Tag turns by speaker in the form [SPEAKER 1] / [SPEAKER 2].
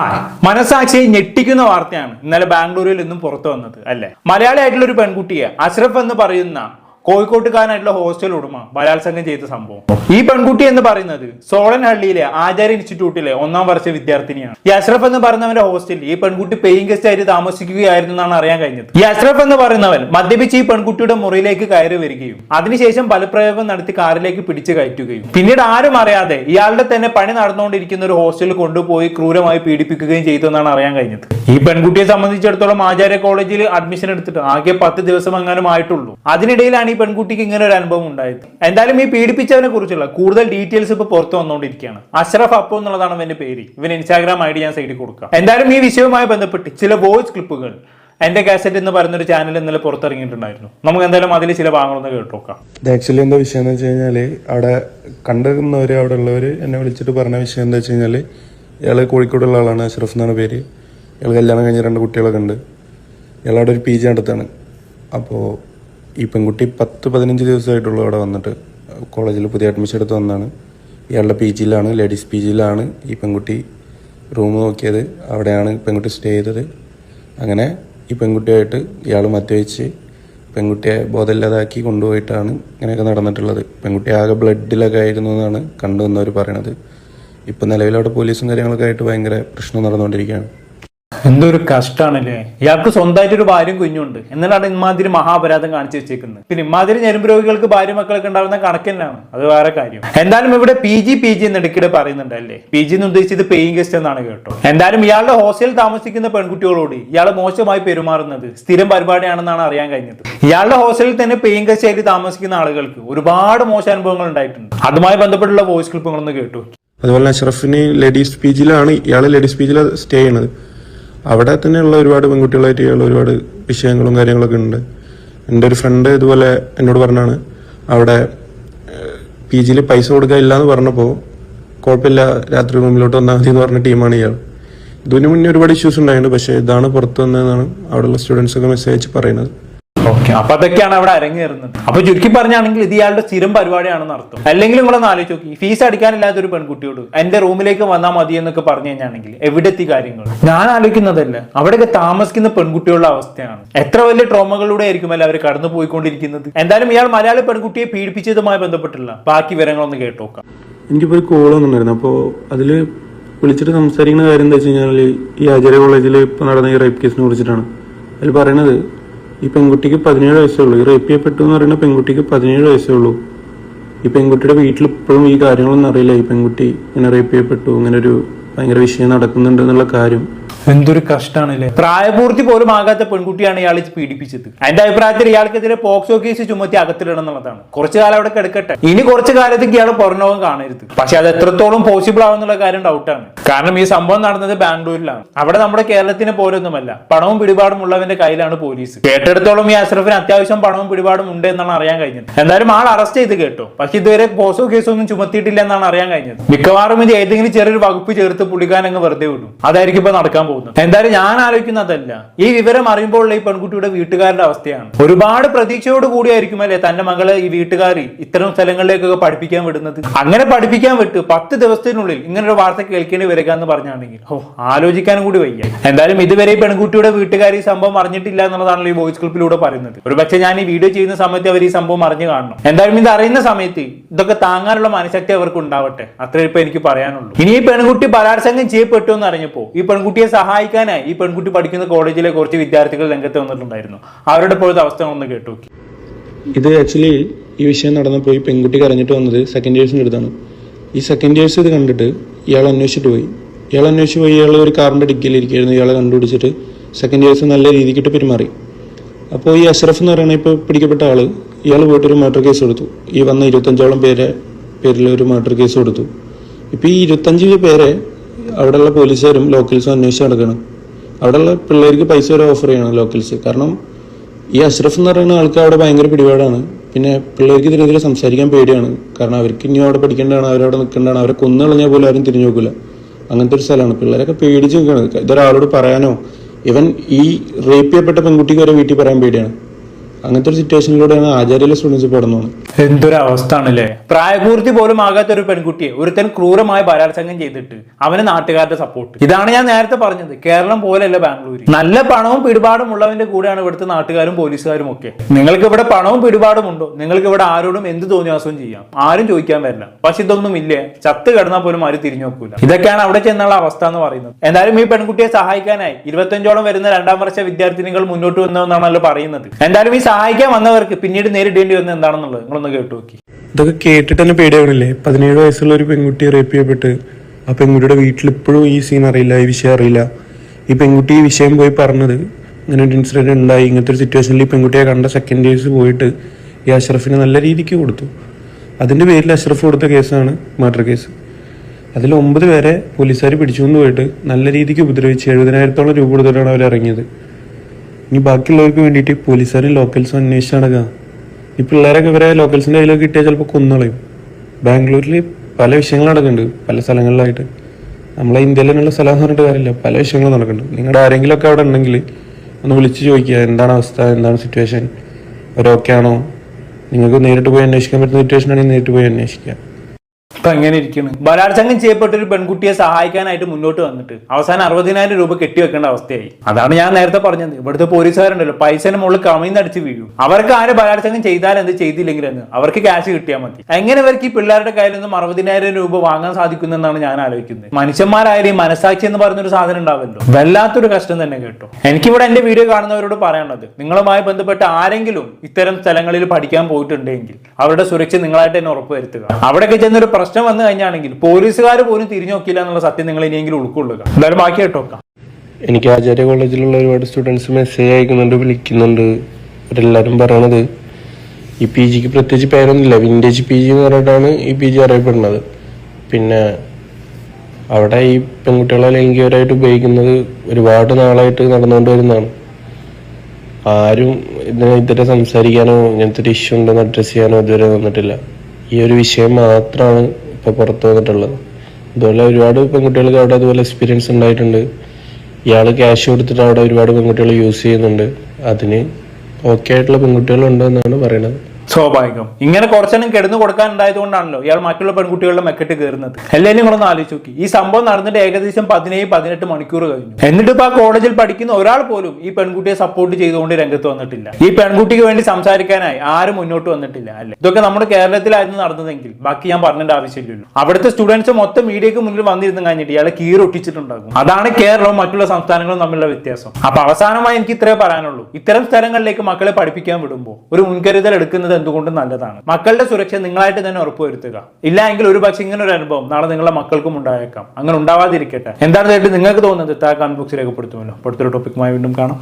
[SPEAKER 1] ആ, മനസാക്ഷിയെ ഞെട്ടിക്കുന്ന വാർത്തയാണ് ഇന്നലെ ബാംഗ്ലൂരിൽ നിന്നും പുറത്തു വന്നത് അല്ലെ? മലയാളി ആയിട്ടുള്ള ഒരു പെൺകുട്ടിയെ അഷ്റഫ് എന്ന് പറയുന്ന കോഴിക്കോട്ടുകാരനായിട്ടുള്ള ഹോസ്റ്റൽ ഉടമ ബലാത്സംഗം ചെയ്ത സംഭവം. ഈ പെൺകുട്ടി എന്ന് പറയുന്നത് സോളൻഹള്ളിയിലെ ആചാര്യ ഇൻസ്റ്റിറ്റ്യൂട്ടിലെ ഒന്നാം വർഷ വിദ്യാർത്ഥിനിയാണ്. ഈ അഷ്റഫ് എന്ന് പറയുന്നവന്റെ ഹോസ്റ്റലിൽ ഈ പെൺകുട്ടി പേയിങ് ഗസ്റ്റ് ആയിട്ട് താമസിക്കുകയായിരുന്നു എന്നാണ് അറിയാൻ കഴിഞ്ഞത്. ഈ അഷ്റഫ് എന്ന് പറയുന്നവൻ മദ്യപിച്ച് ഈ പെൺകുട്ടിയുടെ മുറിയിലേക്ക് കയറി വരികയും അതിനുശേഷം ബലപ്രയോഗം നടത്തി കാറിലേക്ക് പിടിച്ചു കയറ്റുകയും. പിന്നീട് ആരും അറിയാതെ ഇയാളുടെ തന്നെ പണി നടന്നുകൊണ്ടിരിക്കുന്ന ഒരു ഹോസ്റ്റലിൽ കൊണ്ടുപോയി ക്രൂരമായി പീഡിപ്പിക്കുകയും ചെയ്തു എന്നാണ് അറിയാൻ കഴിഞ്ഞത്. ഈ പെൺകുട്ടിയെ സംബന്ധിച്ചിടത്തോളം ആചാര്യ കോളേജിൽ അഡ്മിഷൻ എടുത്തിട്ട് ആകെ പത്ത് ദിവസം എങ്ങാനും ആയിട്ടുള്ളൂ. അതിനിടയിലാണ് ഈ പെൺകുട്ടിക്ക് ഇങ്ങനെ ഒരു അനുഭവം ഉണ്ടായത്. എന്തായാലും ഈ പീഡിപ്പിച്ചവനെ കുറിച്ചുള്ള കൂടുതൽ ഡീറ്റെയിൽസ് ഇപ്പൊ പുറത്തു വന്നുകൊണ്ടിരിക്കുകയാണ്. അഷ്റഫ് അപ്പു എന്നുള്ളതാണ് അവന്റെ പേര്. ഇവൻ ഇൻസ്റ്റാഗ്രാം ഐ ഡി ഞാൻ സൈഡിൽ കൊടുക്കാം. എന്തായാലും ഈ വിഷയവുമായി ബന്ധപ്പെട്ട് ചില വോയിസ് ക്ലിപ്പുകൾ എന്റെ കാസറ്റ് എന്ന് പറയുന്ന ഒരു ചാനൽ ഇന്നലെ പുറത്തിറങ്ങിയിട്ടുണ്ടായിരുന്നു. നമുക്ക് എന്തായാലും അതിൽ ചില ഭാഗങ്ങളൊന്ന്
[SPEAKER 2] കേട്ടോക്കാം ആക്ച്വലി എന്താ വിഷയം എന്ന് വെച്ച് കഴിഞ്ഞാൽ അവിടെ കണ്ടിരുന്നവര് അവിടെ ഉള്ളവര് എന്നെ വിളിച്ചിട്ട് പറഞ്ഞ വിഷയം എന്താ വെച്ച് കഴിഞ്ഞാൽ ഇയാൾ കോഴിക്കോടുള്ള ആളാണ് അഷ്റഫ് എന്നാണ് പേര്. ഇയാൾ കല്യാണം കഴിഞ്ഞ രണ്ട് കുട്ടികളൊക്കെ ഉണ്ട്. ഇയാൾ അവിടെ ഒരു പി ജി നടത്താണ്. അപ്പോൾ ഈ പെൺകുട്ടി പത്ത് പതിനഞ്ച് ദിവസമായിട്ടുള്ളൂ അവിടെ വന്നിട്ട്. കോളേജിൽ പുതിയ അഡ്മിഷൻ എടുത്ത് വന്നാണ്. ഇയാളുടെ പി ജിയിലാണ് ലേഡീസ് പി ജിയിലാണ്. ഈ പെൺകുട്ടി റൂം നോക്കിയത് അവിടെയാണ് പെൺകുട്ടി സ്റ്റേ ചെയ്തത്. അങ്ങനെ ഈ പെൺകുട്ടിയായിട്ട് ഇയാൾ മദ്യവെച്ച് പെൺകുട്ടിയെ ബോധമില്ലാതാക്കി കൊണ്ടുപോയിട്ടാണ് ഇങ്ങനെയൊക്കെ നടന്നിട്ടുള്ളത്. പെൺകുട്ടി ആകെ ബ്ലഡിലൊക്കെ ആയിരുന്നു എന്നാണ് കണ്ടുവന്നവർ പറയണത്. ഇപ്പം നിലവിൽ അവിടെ പോലീസും കാര്യങ്ങളൊക്കെ ആയിട്ട് ഭയങ്കര പ്രശ്നം നടന്നുകൊണ്ടിരിക്കുകയാണ്.
[SPEAKER 1] എന്തൊരു കഷ്ടാണല്ലേ? ഇയാൾക്ക് സ്വന്തമായിട്ട് ഒരു ഭാര്യയും കുഞ്ഞുണ്ട് എന്നിട്ടാണ് ഇമാതിരി മഹാപരാധം കാണിച്ചു വെച്ചേക്കുന്നത്. പിന്നെ ഇമാതിരി ഞരമ്പ് രോഗികൾക്ക് ഭാര്യ മക്കളൊക്കെ ഉണ്ടാവുന്ന കണക്കന്നെയാണ് അത് വേറെ കാര്യം. എന്തായാലും ഇവിടെ പി ജി പി ജി എന്ന് ഇടയ്ക്കിടെ പറയുന്നുണ്ട് അല്ലേ പി ജി എന്ന് ഉദ്ദേശിച്ചത് പേയിങ് ഗസ്റ്റ് എന്നാണ് കേട്ടോ. എന്തായാലും ഇയാളുടെ ഹോസ്റ്റലിൽ താമസിക്കുന്ന പെൺകുട്ടികളോട് ഇയാൾ മോശമായി പെരുമാറുന്നത് സ്ഥിരം പരിപാടിയാണെന്നാണ് അറിയാൻ കഴിഞ്ഞത്. ഇയാളുടെ ഹോസ്റ്റലിൽ തന്നെ പേയിങ് ഗസ്റ്റ് ആയിട്ട് താമസിക്കുന്ന ആളുകൾക്ക് ഒരുപാട് മോശം അനുഭവങ്ങൾ ഉണ്ടായിട്ടുണ്ട്. അതുമായി ബന്ധപ്പെട്ടുള്ള വോയിസ് ക്ലിപ്പുകളൊന്ന് കേട്ടു.
[SPEAKER 2] അതുപോലെ അഷ്റഫിന് ലേഡീസ് പി ജിയിലാണ് ഇയാൾ ലേഡീസ് പി ജിയിലാണ് സ്റ്റേ ചെയ്യണത്. അവിടെ തന്നെയുള്ള ഒരുപാട് പെൺകുട്ടികളായിട്ട് ഒരുപാട് വിഷയങ്ങളും കാര്യങ്ങളൊക്കെ ഉണ്ട്. എന്റെ ഒരു ഫ്രണ്ട് ഇതുപോലെ എന്നോട് പറഞ്ഞാണ് അവിടെ പി ജിയിൽ പൈസ കൊടുക്കാനില്ല എന്ന് പറഞ്ഞപ്പോൾ കുഴപ്പമില്ല രാത്രി റൂമിലോട്ട് വന്നാൽ മതി എന്ന് പറഞ്ഞ ടീമാണ് ഇയാൾ. ഇതിനു മുന്നേ ഒരുപാട് ഇഷ്യൂസ് ഉണ്ടായിട്ടുണ്ട് പക്ഷേ ഇതാണ് പുറത്തു വന്നതെന്നാണ് അവിടെയുള്ള സ്റ്റുഡൻസ് ഒക്കെ മെസ്സേജ് അയച്ച് പറയുന്നത്.
[SPEAKER 1] ഓക്കെ. അപ്പൊ അതൊക്കെയാണ് അവിടെ അരങ്ങേറുന്നത്. അപ്പൊ ചുരുക്കി പറഞ്ഞാണെങ്കിൽ ഇത് ഇയാളുടെ സ്ഥിരം പരിപാടിയാണെന്ന് അർത്ഥം. അല്ലെങ്കിൽ നിങ്ങളൊന്ന് ആലോചിച്ച് നോക്കി ഫീസ് അടിക്കാനില്ലാത്ത ഒരു പെൺകുട്ടിയോട് എന്റെ റൂമിലേക്ക് വന്നാൽ മതി എന്നൊക്കെ പറഞ്ഞു കഴിഞ്ഞാണെങ്കിൽ എവിടെ എത്തി കാര്യങ്ങൾ? ഞാൻ ആലോചിക്കുന്നതല്ല. അവിടെയൊക്കെ താമസിക്കുന്ന പെൺകുട്ടികളുടെ അവസ്ഥയാണ്. എത്ര വലിയ ട്രോമകളിലൂടെ ആയിരിക്കുമല്ലോ അവർ കടന്നു പോയിക്കൊണ്ടിരിക്കുന്നത്? എന്തായാലും ഇയാൾ മലയാളി പെൺകുട്ടിയെ പീഡിപ്പിച്ചതുമായി ബന്ധപ്പെട്ടുള്ള ബാക്കി വിവരങ്ങളൊന്ന് കേട്ടോക്കാം.
[SPEAKER 2] എനിക്കിപ്പോൾ ഒരു കോൾ വന്നിട്ടുണ്ടായിരുന്നു. അപ്പോൾ അതിൽ വിളിച്ചിട്ട് സംസാരിക്കുന്ന കാര്യം എന്താ വെച്ച് കഴിഞ്ഞാൽ ഈ ആചാര്യ കോളേജിൽ ഇപ്പോൾ നടന്ന ഈ റേപ്പ് കേസിനെ കുറിച്ചിട്ടാണ്. അതിൽ പറയണത് ഈ പെൺകുട്ടിക്ക് പതിനേഴ് വയസ്സേ ഉള്ളൂ. ഈ റേപ്പ് ചെയ്യപ്പെട്ടു എന്ന് പറയുന്ന പെൺകുട്ടിക്ക് പതിനേഴ് വയസ്സേ ഉള്ളൂ. ഈ പെൺകുട്ടിയുടെ വീട്ടിൽ ഇപ്പോഴും ഈ കാര്യങ്ങളൊന്നും അറിയില്ല. ഈ പെൺകുട്ടി ഇങ്ങനെ റേപ്പ് ചെയ്യപ്പെട്ടു ഇങ്ങനെ ഒരു ഭയങ്കര വിഷയം നടക്കുന്നുണ്ട് എന്നുള്ള കാര്യം.
[SPEAKER 1] എന്തൊരു കഷ്ടാണല്ലേ? പ്രായപൂർത്തി പോലും ആകാത്ത പെൺകുട്ടിയാണ് ഇയാൾ പീഡിപ്പിച്ചത്. എന്റെ അഭിപ്രായത്തിൽ ഇയാൾക്കെതിരെ പോക്സോ കേസ് ചുമത്തി അകത്തിടണം എന്നുള്ളതാണ് കുറച്ചു കാലം അവിടെ കിടക്കട്ടെ. ഇനി കുറച്ചു കാലത്തേക്ക് ഇയാൾ പുറംലോകം കാണരുത്. പക്ഷെ അത് എത്രത്തോളം പോസിബിൾ ആവുന്നുള്ള കാര്യം ഡൗട്ടാണ് കാരണം ഈ സംഭവം നടന്നത് ബാംഗ്ലൂരിലാണ്. അവിടെ നമ്മുടെ കേരളത്തിനെ പോലൊന്നുമല്ല. പണവും പിടിപാടും ഉള്ളവന്റെ കയ്യിലാണ് പോലീസ്. കേട്ടെടുത്തോളം ഈ അഷ്റഫിന് അത്യാവശ്യം പണവും പിടിപാടും ഉണ്ട് എന്നാണ് അറിയാൻ കഴിഞ്ഞത്. എന്തായാലും ആൾ അറസ്റ്റ് ചെയ്ത് കേട്ടോ. പക്ഷെ ഇതുവരെ പോസോ കേസൊന്നും ചുമത്തിയിട്ടില്ല എന്നാണ് അറിയാൻ കഴിഞ്ഞത്. മിക്കവാറും ഇത് ഏതെങ്കിലും ചെറിയൊരു വകുപ്പ് ചേർത്ത് പുള്ളിക്കാരൻ അങ്ങ് വെറുതെ വിടും. അതായിരിക്കും ഇപ്പൊ നടക്കാൻ പോകുന്നത്. എന്തായാലും ഞാൻ ആലോചിക്കുന്നതല്ല ഈ വിവരം അറിയുമ്പോൾ ഈ പെൺകുട്ടിയുടെ വീട്ടുകാരുടെ അവസ്ഥയാണ്. ഒരുപാട് പ്രതീക്ഷയോട് കൂടിയായിരിക്കും അല്ലെ തന്റെ മകളെ ഈ വീട്ടുകാർ ഇത്തരം സ്ഥലങ്ങളിലേക്കൊക്കെ പഠിപ്പിക്കാൻ വിടുന്നത്? അങ്ങനെ പഠിപ്പിക്കാൻ വിട്ട് പത്ത് ദിവസത്തിനുള്ളിൽ ഇങ്ങനെ ഒരു വാർത്ത കേൾക്കേണ്ടി വരിക എന്ന് പറഞ്ഞാണെങ്കിൽ ഓ ആലോചിക്കാനും കൂടി വയ്യ. എന്തായാലും ഇതുവരെ ഈ പെൺകുട്ടിയുടെ വീട്ടുകാർ ഈ സംഭവം അറിഞ്ഞിട്ടില്ല എന്നുള്ളതാണല്ലോ ഈ വോയിസ് ക്ലിപ്പിലൂടെ പറയുന്നത്. ഒരു പക്ഷേ ഞാൻ ഈ വീഡിയോ ചെയ്യുന്ന സമയത്ത് അവർ ഈ സംഭവം അറിഞ്ഞു കാണണം. എന്തായാലും ഇത് അറിയുന്ന സമയത്ത് ഇതൊക്കെ താങ്ങാനുള്ള മനഃശക്തി അവർക്ക് ഉണ്ടാവട്ടെ. അത്രയും ഇപ്പൊ എനിക്ക് പറയാനുള്ളൂ. ഇനി ഈ പെൺകുട്ടി ബലാത്സംഗം ചെയ്യപ്പെട്ടു എന്ന് അറിഞ്ഞപ്പോ ഈ പെൺകുട്ടിയെ സഹായിക്കാനായി ഈ പെൺകുട്ടി പഠിക്കുന്ന കോളേജിലെ കുറച്ച് വിദ്യാർത്ഥികൾ രംഗത്ത് വന്നിട്ടുണ്ടായിരുന്നു. അവരുടെ ഇപ്പോഴത്തെ അവസ്ഥ ഒന്ന് കേട്ടു.
[SPEAKER 2] ഇത് ആക്ച്വലി ഈ വിഷയം നടന്നപ്പോൾ ഈ പെൺകുട്ടി കരഞ്ഞിട്ട് വന്നത് സെക്കൻഡ് ഇയേഴ്സിന്റെ അടുത്താണ്. ഈ സെക്കൻഡ് ഇയേഴ്സ് ഇത് കണ്ടിട്ട് ഇയാൾ അന്വേഷിച്ചിട്ട് പോയി. ഇയാൾ അന്വേഷിച്ച് പോയി ഇയാൾ ഒരു കാറിന്റെ ഡിക്കിയിൽ ഇരിക്കുകയായിരുന്നു. ഇയാളെ കണ്ടുപിടിച്ചിട്ട് സെക്കൻഡ് ഇയേഴ്സ് നല്ല രീതിക്കിട്ട് പെരുമാറി. അപ്പോൾ ഈ അഷ്റഫ് എന്ന് പറയുന്ന ഇപ്പോൾ പിടിക്കപ്പെട്ട ആൾ ഇയാൾ പോയിട്ടൊരു മർഡർ കേസ് കൊടുത്തു. ഈ വന്ന ഇരുപത്തഞ്ചോളം പേരെ പേരിൽ ഒരു മർഡർ കേസ് കൊടുത്തു. ഇപ്പോൾ ഈ ഇരുപത്തഞ്ച് പേരെ അവിടെയുള്ള പോലീസുകാരും ലോക്കൽസും അന്വേഷിച്ച് നടക്കണം. അവിടെയുള്ള പിള്ളേർക്ക് പൈസ വരെ ഓഫർ ചെയ്യണം ലോക്കൽസ്. കാരണം ഈ അഷ്റഫ് എന്ന് പറയുന്ന ആൾക്ക് അവിടെ ഭയങ്കര പിടിപാടാണ്. പിന്നെ പിള്ളേർക്ക് ഇതിനെതിരെ സംസാരിക്കാൻ പേടിയാണ്. കാരണം അവർക്ക് ഇനി അവിടെ പഠിക്കേണ്ടതാണ് അവരവിടെ നിൽക്കേണ്ടതാണ് അവരെ കൊന്നു കളഞ്ഞാൽ പോലും ആരും തിരിഞ്ഞു നോക്കില്ല അങ്ങനത്തെ ഒരു സ്ഥലമാണ്. പിള്ളേരൊക്കെ പേടിച്ച് നിൽക്കുകയാണ്. ഇതൊരാളോട് പറയാനോ? ഇവൻ ഈ റേപ്പ് ചെയ്യപ്പെട്ട പെൺകുട്ടിക്ക് വരെ വീട്ടിൽ പറയാൻ പേടിയാണ്. അങ്ങനത്തെ ഒരു സിറ്റുവേഷനിലൂടെയാണ് ആചാര്യയിലെ സ്റ്റുഡൻസ് പെടുന്നത് കടന്നു
[SPEAKER 1] എന്തൊരു അവസ്ഥ ആണല്ലേ പ്രായപൂർത്തി പോലും ആകാത്ത ഒരു പെൺകുട്ടിയെ ഒരുത്തൻ ക്രൂരമായ ബലാത്സംഗം ചെയ്തിട്ട് അവന് നാട്ടുകാരുടെ സപ്പോർട്ട് ഇതാണ് ഞാൻ നേരത്തെ പറഞ്ഞത്. കേരളം പോലെയല്ല ബാംഗ്ലൂർ നല്ല പണവും പിടിപാടും ഉള്ളവന്റെ കൂടെയാണ് ഇവിടുത്തെ നാട്ടുകാരും പോലീസുകാരും ഒക്കെ. നിങ്ങൾക്ക് ഇവിടെ പണവും പിടിപാടും ഉണ്ടോ? നിങ്ങൾക്ക് ഇവിടെ ആരോടും എന്ത് തോന്നിയാസവും ചെയ്യാം? ആരും ചോദിക്കാൻ വരില്ല. പക്ഷെ ഇതൊന്നും ഇല്ലേ? ചത്ത് കിടന്നാൽ പോലും ആരും തിരിഞ്ഞു നോക്കൂല. ഇതൊക്കെയാണ് അവിടെ ചെന്നുള്ള അവസ്ഥ എന്ന് പറയുന്നത്. എന്തായാലും ഈ പെൺകുട്ടിയെ സഹായിക്കാനായി ഇരുപത്തഞ്ചോളം വരുന്ന രണ്ടാം വർഷ വിദ്യാർത്ഥിനികൾ മുന്നോട്ട് വന്നതെന്നാണല്ലോ പറയുന്നത്. എന്തായാലും ഈ സഹായിക്കാൻ വന്നവർക്ക് പിന്നീട് നേരിടേണ്ടി വന്നത് എന്താണെന്നുള്ളത് നിങ്ങളൊന്ന് കേട്ടു നോക്കി.
[SPEAKER 2] ഇതൊക്കെ കേട്ടിട്ട് തന്നെ പേടിയാവണില്ലേ? പതിനേഴ് വയസ്സുള്ള ഒരു പെൺകുട്ടി റേപ്പ് ചെയ്യപ്പെട്ട് ആ പെൺകുട്ടിയുടെ വീട്ടിൽ ഇപ്പോഴും ഈ സീൻ അറിയില്ല ഈ വിഷയം അറിയില്ല. ഈ പെൺകുട്ടി ഈ വിഷയം പോയി പറഞ്ഞത് ഇങ്ങനെ ഒരു ഇൻസിഡന്റ് ഉണ്ടായി ഇങ്ങനത്തെ ഒരു സിറ്റുവേഷനിൽ ഈ പെൺകുട്ടിയെ കണ്ട സെക്കൻഡ് ഇയേഴ്സ് പോയിട്ട് ഈ അഷ്റഫിന് നല്ല രീതിക്ക് കൊടുത്തു. അതിന്റെ പേരിൽ അഷ്റഫ് കൊടുത്ത കേസാണ് മർഡർ കേസ് അതിൽ ഒമ്പത് പേരെ പോലീസുകാർ പിടിച്ചുകൊണ്ട് പോയിട്ട് നല്ല രീതിക്ക് ഉപദ്രവിച്ച് എഴുപതിനായിരത്തോളം രൂപ കൊടുത്തിട്ടാണ് അവർ ഇറങ്ങിയത്. ഇനി ബാക്കിയുള്ളവർക്ക് വേണ്ടിയിട്ട് പോലീസുകാരും ലോക്കൽസും അന്വേഷിച്ച് നടക്കുക ഈ പിള്ളേരൊക്കെ ഇവരെ ലോക്കൽസിന്റെ കയ്യിലൊക്കെ കിട്ടിയാൽ ചിലപ്പോൾ കൊന്നളയും. ബാംഗ്ലൂരിൽ പല വിഷയങ്ങൾ നടക്കുന്നുണ്ട് പല സ്ഥലങ്ങളിലായിട്ട്. നമ്മളെ ഇന്ത്യയിൽ തന്നെയുള്ള സ്ഥലം എന്ന് പറഞ്ഞിട്ട് കാര്യമില്ല പല വിഷയങ്ങളും നടക്കുന്നുണ്ട്. നിങ്ങളുടെ ആരെങ്കിലുമൊക്കെ അവിടെ ഉണ്ടെങ്കിൽ ഒന്ന് വിളിച്ച് ചോദിക്കുക എന്താണ് അവസ്ഥ എന്താണ് സിറ്റുവേഷൻ അവരൊക്കെ ആണോ? നിങ്ങൾക്ക് നേരിട്ട് പോയി അന്വേഷിക്കാൻ പറ്റുന്ന സിറ്റുവേഷൻ ആണെങ്കിൽ നേരിട്ട് പോയി അന്വേഷിക്കുക.
[SPEAKER 1] ഇപ്പൊ എങ്ങനെ ഇരിക്കുന്നു ബലാത്സംഗം ചെയ്യപ്പെട്ട ഒരു പെൺകുട്ടിയെ സഹായിക്കാനായിട്ട് മുന്നോട്ട് വന്നിട്ട് അവസാനം അറുപതിനായിരം രൂപ കെട്ടിവെക്കേണ്ട അവസ്ഥയായി. അതാണ് ഞാൻ നേരത്തെ പറഞ്ഞത്. ഇവിടുത്തെ പോലീസുകാരുണ്ടല്ലോ പൈസന് മുകളിൽ കമിഴ്ന്നടിച്ച് വീഴും. അവർക്ക് ആര് ബലാത്സംഗം ചെയ്താൽ എന്ത് ചെയ്തില്ലെങ്കിൽ എന്ന്. അവർക്ക് ക്യാഷ് കിട്ടിയാൽ മതി. എങ്ങനെ ഇവർക്ക് ഈ പിള്ളേരുടെ കയ്യിൽ നിന്നും അറുപതിനായിരം രൂപ വാങ്ങാൻ സാധിക്കുന്നെന്നാണ് ഞാൻ ആലോചിക്കുന്നത്. മനുഷ്യന്മാരായാലും മനസാക്ഷി എന്ന് പറഞ്ഞൊരു സാധനം ഉണ്ടാവല്ലോ. വല്ലാത്തൊരു കഷ്ടം തന്നെ കേട്ടോ. എനിക്കിവിടെ എന്റെ വീഡിയോ കാണുന്നവരോട് പറയാനുള്ളത് നിങ്ങളുമായി ബന്ധപ്പെട്ട് ആരെങ്കിലും ഇത്തരം സ്ഥലങ്ങളിൽ പഠിക്കാൻ പോയിട്ടുണ്ടെങ്കിൽ അവരുടെ സുരക്ഷ നിങ്ങളായിട്ട് തന്നെ ഉറപ്പുവരുത്തുക. അവിടെയൊക്കെ ചെന്നൊരു പ്രശ്നം വന്നു കഴിഞ്ഞാണെങ്കിൽ പോലീസുകാർ പോലും തിരിഞ്ഞു നോക്കില്ല എന്നുള്ള സത്യം നിങ്ങൾ ഇനിയെങ്കിലും ഉൾക്കൊള്ളുക. എന്തായാലും ബാക്കി കേട്ടോ.
[SPEAKER 3] എനിക്ക് ആചാര്യ കോളേജിലുള്ള ഒരുപാട് സ്റ്റുഡൻസ് മെസ്സേജ് അയക്കുന്നുണ്ട് വിളിക്കുന്നുണ്ട്. അവരെല്ലാവരും പറയണത് ഈ പി ജിക്ക് പ്രത്യേകിച്ച് പേരൊന്നുമില്ല. വിന്റേജ് പി ജി എന്ന് പറഞ്ഞിട്ടാണ് ഈ പി ജി അറിയപ്പെടുന്നത്. പിന്നെ അവിടെ ഈ പെൺകുട്ടികളെ ലൈംഗികപരമായിട്ട് ഉപയോഗിക്കുന്നത് ഒരുപാട് നാളായിട്ട് നടന്നുകൊണ്ട് വരുന്നതാണ്. ആരും ഇതിനെ ഇതുവരെ സംസാരിക്കാനോ ഇങ്ങനത്തെ ഒരു ഇഷ്യൂ ഉണ്ടെന്ന് അഡ്രസ്സ് ചെയ്യാനോ ഇതുവരെ വന്നിട്ടില്ല. ഈ ഒരു വിഷയം മാത്രമാണ് ഇപ്പോൾ പുറത്തു വന്നിട്ടുള്ളത്. അതുപോലെ ഒരുപാട് പെൺകുട്ടികൾക്ക് അവിടെ അതുപോലെ എക്സ്പീരിയൻസ് ഉണ്ടായിട്ടുണ്ട്. ഇയാൾ ക്യാഷ് കൊടുത്തിട്ട് അവിടെ ഒരുപാട് പെൺകുട്ടികൾ യൂസ് ചെയ്യുന്നുണ്ട്. അതിന് ഓക്കെ ആയിട്ടുള്ള പെൺകുട്ടികളുണ്ട് എന്നാണ് പറയുന്നത്
[SPEAKER 1] സ്വാഭാവികം. ഇങ്ങനെ കുറച്ചെണ്ണം കിടന്നു കൊടുക്കാൻ ഉണ്ടായതുകൊണ്ടാണല്ലോ ഇയാൾ മറ്റുള്ള പെൺകുട്ടികളുടെ മെക്കെട്ട് കയറുന്നത്. എല്ലാവരും നിങ്ങളൊന്ന് ആലോചിച്ച് നോക്കി. ഈ സംഭവം നടന്നിട്ട് ഏകദേശം പതിനേഴ് പതിനെട്ട് മണിക്കൂർ കഴിഞ്ഞു. എന്നിട്ട് ഇപ്പൊ ആ കോളേജിൽ പഠിക്കുന്ന ഒരാൾ പോലും ഈ പെൺകുട്ടിയെ സപ്പോർട്ട് ചെയ്തുകൊണ്ട് രംഗത്ത് വന്നിട്ടില്ല. ഈ പെൺകുട്ടിക്ക് വേണ്ടി സംസാരിക്കാനായി ആരും മുന്നോട്ട് വന്നിട്ടില്ല അല്ലെ? ഇതൊക്കെ നമ്മുടെ കേരളത്തിലായിരുന്നു നടന്നതെങ്കിൽ ബാക്കി ഞാൻ പറഞ്ഞിട്ട് ആവശ്യമില്ലല്ലോ. അവിടുത്തെ സ്റ്റുഡൻസ് മൊത്തം മീഡിയക്ക് മുന്നിൽ വന്നിരുന്നു കഴിഞ്ഞിട്ട് ഇയാളെ കീറൊട്ടിച്ചിട്ടുണ്ടാകും അതാണ് കേരളവും മറ്റുള്ള സംസ്ഥാനങ്ങളും തമ്മിലുള്ള വ്യത്യാസം. അപ്പൊ അവസാനമായി എനിക്ക് ഇത്രേ പറയാനുള്ളൂ. ഇത്തരം സ്ഥലങ്ങളിലേക്ക് മക്കളെ പഠിപ്പിക്കാൻ വിടുമ്പോൾ ഒരു മുൻകരുതൽ എടുക്കുന്നത് എന്തുകൊണ്ടും നല്ലതാണ്. മക്കളുടെ സുരക്ഷ നിങ്ങളായിട്ട് തന്നെ ഉറപ്പുവരുത്തുക. ഇല്ല എങ്കിൽ ഒരു പക്ഷേ ഇങ്ങനെ ഒരു അനുഭവം നാളെ നിങ്ങളുടെ മക്കൾക്കും ഉണ്ടായേക്കാം. അങ്ങനെ ഉണ്ടാവാതിരിക്കട്ടെ. എന്താണ് നിങ്ങൾക്ക് തോന്നുന്നത്? താ കമന്റ് രേഖപ്പെടുത്തുമല്ലോ. അടുത്തൊരു ടോപ്പിക്കുമായി വീണ്ടും കാണാം.